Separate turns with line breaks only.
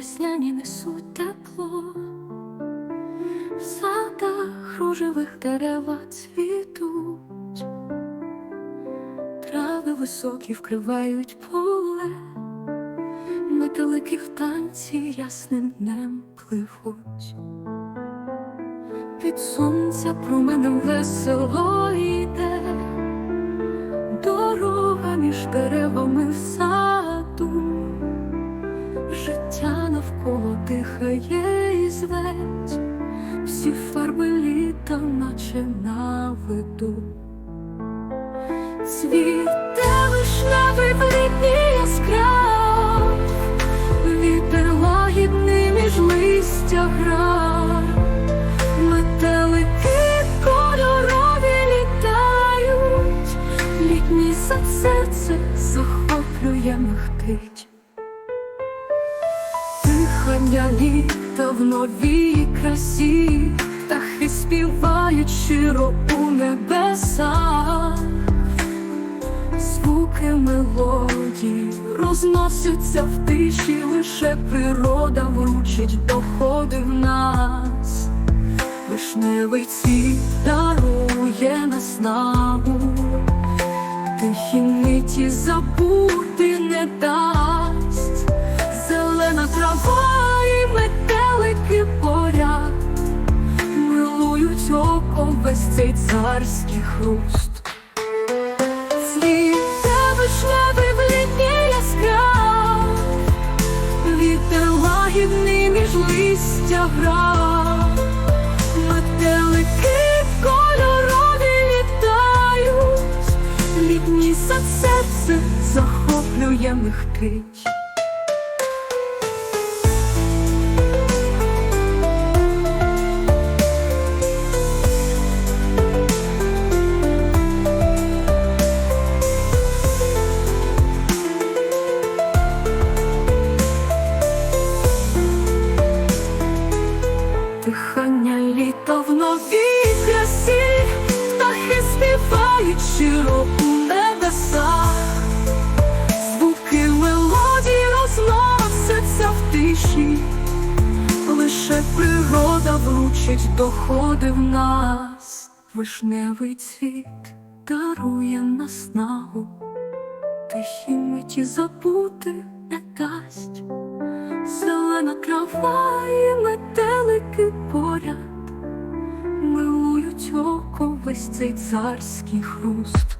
весняні несуть тепло, в садах рожевих дерева цвітуть, трави високі вкривають поле, метелики в танці ясним днем пливуть. Під сонця променем весело йде, дорога між деревами всі фарби літа, наче на виду. Цвіте вишневий в літній яскрав, вітер лагідний між листя грав. Метелики кольорові літають, літній сад серце захоплює мехтить. Дихання літа в новій красі, птахи співають щиро у небесах, звуки мелодії розносяться в тиші, лише природа вручить доходи в нас. Вишневий цвіт дарує наснагу, тихі миті забути око весь цей царський хруст. Цвіте вишневий в літній яскрав, вітер лагідний між листя грав. Метелики кольорові літають, літній сад серце захоплює михтить. Співають щиро у небесах, звуки мелодій розносяться в тиші, лише природа вручить доходи в нас, вишневий цвіт дарує наснагу, тихі миті забути не дасть. Зелена трава і метелики поряд. Милують око весь цей царський хруст